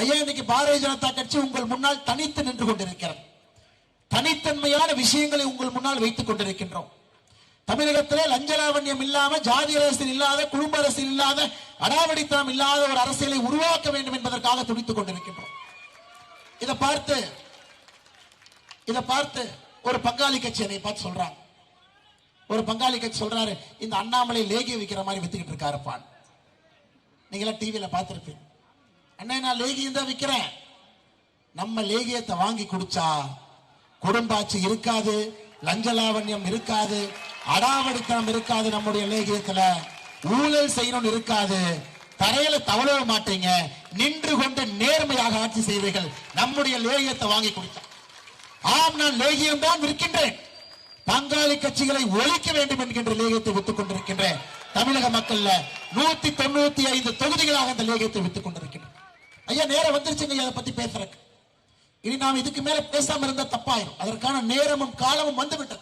ஐயா இன்னைக்கு பாரதிய ஜனதா கட்சி உங்கள் முன்னால் தனித்து நின்று கொண்டிருக்கிறது. தனித்தன்மையான விஷயங்களை உங்கள் முன்னால் வைத்துக் கொண்டிருக்கின்றோம். தமிழகத்திலே லஞ்சலாவண்யம் இல்லாம ஜாதி அரசியல் இல்லாத குடும்ப அரசியல் இல்லாத அடாவடித்தனம் இல்லாத ஒரு அரசியலை உருவாக்க வேண்டும் என்பதற்காக துடித்துக் கொண்டிருக்கின்றோம். இதை பார்த்து இதை பார்த்து ஒரு பங்காளி கட்சி என்னை பார்த்து சொல்றாங்க. ஒரு பங்காளி கட்சி சொல்றாரு இந்த அண்ணாமலை லேகிய வைக்கிற மாதிரி வித்துக்கிட்டு இருக்காருப்பான் நீங்களா டிவியில பார்த்திருப்பீங்க. அண்ணே நான் லேகியம் தான் விற்கிறேன் நம்ம லேகியத்தை வாங்கி குடிச்சா குடும்பாட்சி இருக்காது லஞ்சலாவண்யம் இருக்காது அடாவடித்தனம் இருக்காது நம்முடைய லேகியத்துல. ஊழல் செய்யணும்னு இருக்காது. தரையில தவழ மாட்டீங்க. நின்று கொண்டு நேர்மையாக ஆட்சி செய்வீர்கள். நம்முடைய லேகியத்தை வாங்கி குடித்தா. ஆம் நான் லேகியம் தான் விற்கின்றேன். பங்காளி கட்சிகளை ஒழிக்க வேண்டும் என்கின்ற லேகியத்தை வித்துக் கொண்டிருக்கின்றேன். தமிழக மக்கள்ல நூத்தி தொண்ணூத்தி ஐந்து தொகுதிகளாக அந்த லேகியத்தை வித்துக் கொண்டிருக்கின்றன. ஐயா நேரம் வந்துருச்சுங்க அதை பத்தி பேசுறதுக்கு. இனி நாம் இதுக்கு மேல பேசாம இருந்தா தப்பாயிரும். அதற்கான நேரமும் காலமும் வந்துவிட்டது.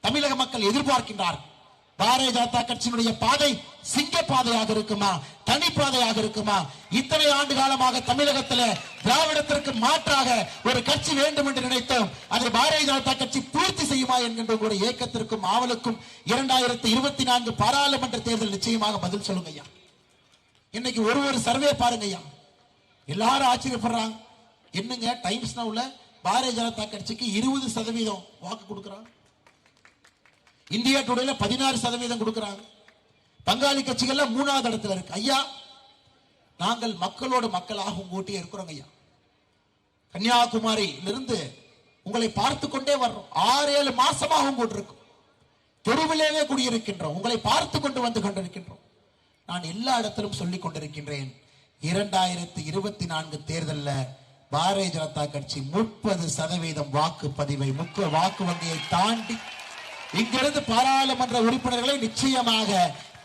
தமிழக மக்கள் எதிர்பார்க்கின்றார்கள். பாரதிய ஜனதா கட்சியினுடைய பாதை சிங்க பாதையாக இருக்குமா? தனி பாதையாக இருக்குமா? இத்தனை ஆண்டு காலமாக தமிழகத்துல திராவிடத்திற்கு மாற்றாக ஒரு கட்சி வேண்டும் என்று நினைத்தோம். அதை பாரதிய ஜனதா கட்சி பூர்த்தி செய்யுமா என்கின்ற ஒரு ஏக்கத்திற்கும் ஆவலுக்கும் இரண்டாயிரத்தி இருபத்தி நான்கு பாராளுமன்ற தேர்தல் நிச்சயமாக பதில் சொல்லுங்க ஐயா. இன்னைக்கு ஒரு ஒரு சர்வே பாருங்க ஐயா. எல்லாரும் ஆச்சரியப்படுறாங்க. என்னங்க டைம்ஸ் நவுல பாரதிய ஜனதா கட்சிக்கு இருபது சதவீதம் வாக்கு கொடுக்கறாங்க. இந்தியா டுடேல பதினாறு சதவீதம் கொடுக்கறாங்க. பங்காளி கட்சிகள்ல மூணாவது இடத்துல இருக்கு. ஐயா நாங்கள் மக்களோட மக்களாக உங்க ஊட்டியே இருக்கிறோங்க ஐயா. கன்னியாகுமரியிலிருந்து உங்களை பார்த்து கொண்டே வர்றோம். ஆறு ஏழு மாசமாக உங்க இருக்கும் தெருவிலேயே குடியிருக்கின்றோம். உங்களை பார்த்து கொண்டு வந்து கொண்டிருக்கின்றோம். நான் எல்லா இடத்திலும் சொல்லிக் கொண்டிருக்கின்றேன். இரண்டாயிரத்தி இருபத்தி நான்கு தேர்தலில் பாரதிய ஜனதா கட்சி முப்பது சதவீதம் வாக்குப்பதிவை முக்கிய வாக்கு வங்கியை தாண்டி இங்கிருந்து பாராளுமன்ற உறுப்பினர்களை நிச்சயமாக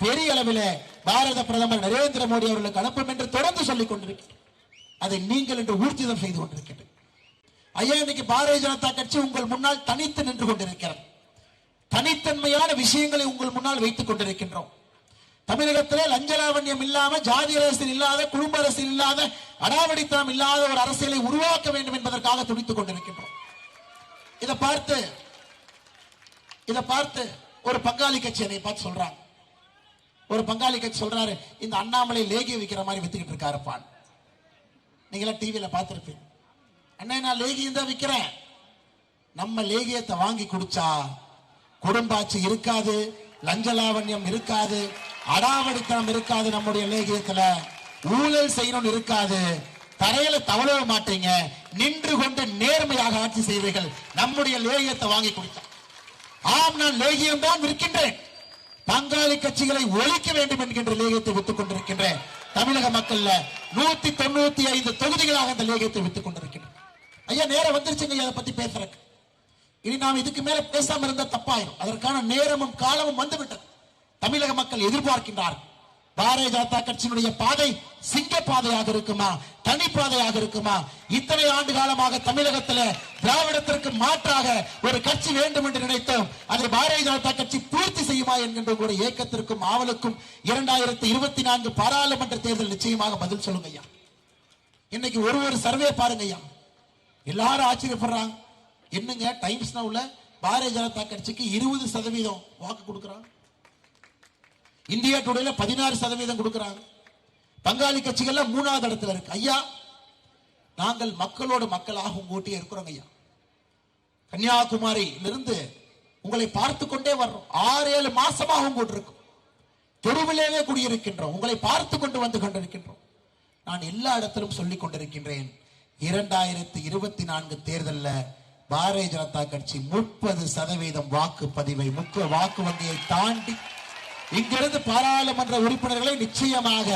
பெரிய அளவில் பாரத பிரதமர் நரேந்திர மோடி அவர்களுக்கு அனுப்பும் என்று தொடர்ந்து சொல்லிக் கொண்டிருக்கிறேன். அதை நீங்கள் என்று ஊர்ஜிதம் செய்து கொண்டிருக்கிறேன். ஐயா இன்னைக்கு பாரதிய ஜனதா கட்சி உங்கள் முன்னால் தனித்து நின்று கொண்டிருக்கிறது. தனித்தன்மையான விஷயங்களை உங்கள் முன்னால் வைத்துக் கொண்டிருக்கின்றோம். தமிழகத்திலே லஞ்சலாவண்யம் இல்லாம ஜாதி அரசியல் இல்லாத குடும்ப அரசியல் இல்லாத அடாவடித்தனம் இல்லாத ஒரு அரசியலை உருவாக்க வேண்டும் என்பதற்காக துடித்துக் கொண்டிருக்கின்றோம். இதை பார்த்து இதை பார்த்து ஒரு பங்காளி கட்சி என்னை பார்த்து சொல்றாங்க. ஒரு பங்காளி கட்சி சொல்றாரு இந்த அண்ணாமலை லேகிய விற்கிற மாதிரி வித்துக்கிட்டு இருக்காருப்பான் நீங்களா டிவியில பார்த்திருப்பீங்க. அண்ணே நான் லேகியம் தான் விற்கிறேன் நம்ம லேகியத்தை வாங்கி குடிச்சா குடும்பாட்சி இருக்காது லஞ்சலாவண்யம் இருக்காது அடாவடித்தனம் இருக்காது நம்முடைய லேகியத்துல. ஊழல் செய்யணும்னு இருக்காது. தரையில தவழ மாட்டீங்க. நின்று கொண்டு நேர்மையாக ஆட்சி செய்வீர்கள். நம்முடைய லேகியத்தை வாங்கி குடித்தா. ஆம் நான் லேகியம் தான் விற்கின்றேன். பங்காளி கட்சிகளை ஒழிக்க வேண்டும் என்கின்ற லேகியத்தை வித்துக் கொண்டிருக்கின்றேன். தமிழக மக்கள்ல நூத்தி தொண்ணூத்தி ஐந்து தொகுதிகளாக அந்த லேகியத்தை வித்துக் கொண்டிருக்கின்றேன் ஐயா நேரம் வந்துருச்சுங்க அதை பத்தி பேசுறதுக்கு. இனி நாம் இதுக்கு மேல பேசாம இருந்தா தப்பாயிரும். அதற்கான நேரமும் காலமும் வந்துவிட்டது. தமிழக மக்கள் எதிர்பார்க்கின்றார்கள் பாரதிய ஜனதா கட்சியினுடைய பாதை சிங்க பாதையாக இருக்குமா? தனி பாதையாக இருக்குமா? இத்தனை ஆண்டு காலமாக தமிழகத்துல திராவிடத்திற்கு மாற்றாக ஒரு கட்சி வேண்டும் என்று நினைத்தோம். அதை பாரதிய ஜனதா கட்சி பூர்த்தி செய்யுமா என்கின்ற ஒரு ஏக்கத்திற்கும் ஆவலுக்கும் இரண்டாயிரத்தி இருபத்தி நான்கு பாராளுமன்ற தேர்தல் நிச்சயமாக பதில் சொல்லுங்க ஐயா. இன்னைக்கு ஒரு ஒரு சர்வே பாருங்க ஐயா. எல்லாரும் ஆச்சரியப்படுறாங்க. என்னங்க டைம்ஸ் நவுல பாரதிய ஜனதா கட்சிக்கு இருபது சதவீதம் வாக்கு கொடுக்குறாங்க? இந்தியா டுடேல பதினாறு சதவீதம் கொடுக்கிறாங்க. பங்காளி கட்சிகள்ல மூணாவது இடத்துல இருக்கு. ஐயா நாங்கள் மக்களோட மக்களாக உங்க இருக்கிறோங்க ஐயா. கன்னியாகுமரியிலிருந்து உங்களை பார்த்து கொண்டே வர்றோம். ஆறு ஏழு மாசமாக உங்க இருக்கும் தெருவிலேயே குடியிருக்கின்றோம். உங்களை பார்த்து கொண்டு வந்து கொண்டிருக்கின்றோம். நான் எல்லா இடத்திலும் சொல்லிக் கொண்டிருக்கின்றேன். இரண்டாயிரத்தி இருபத்தி நான்கு தேர்தல்ல பாரதிய ஜனதா கட்சி முப்பது சதவீதம் வாக்குப்பதிவை முக்கிய வாக்கு வங்கியை தாண்டி இங்கிருந்து பாராளுமன்ற உறுப்பினர்களை நிச்சயமாக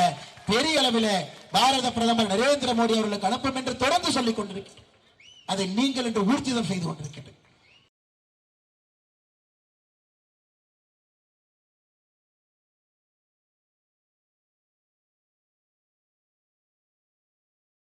பெரிய அளவில் பாரத பிரதமர் நரேந்திர மோடி அவர்களுக்கு அனுப்பும் என்று தொடர்ந்து சொல்லிக் கொண்டிருக்கிறேன். அதை நீங்கள் இன்று ஊர்ஜிதம் செய்து கொண்டிருக்கின்றனர்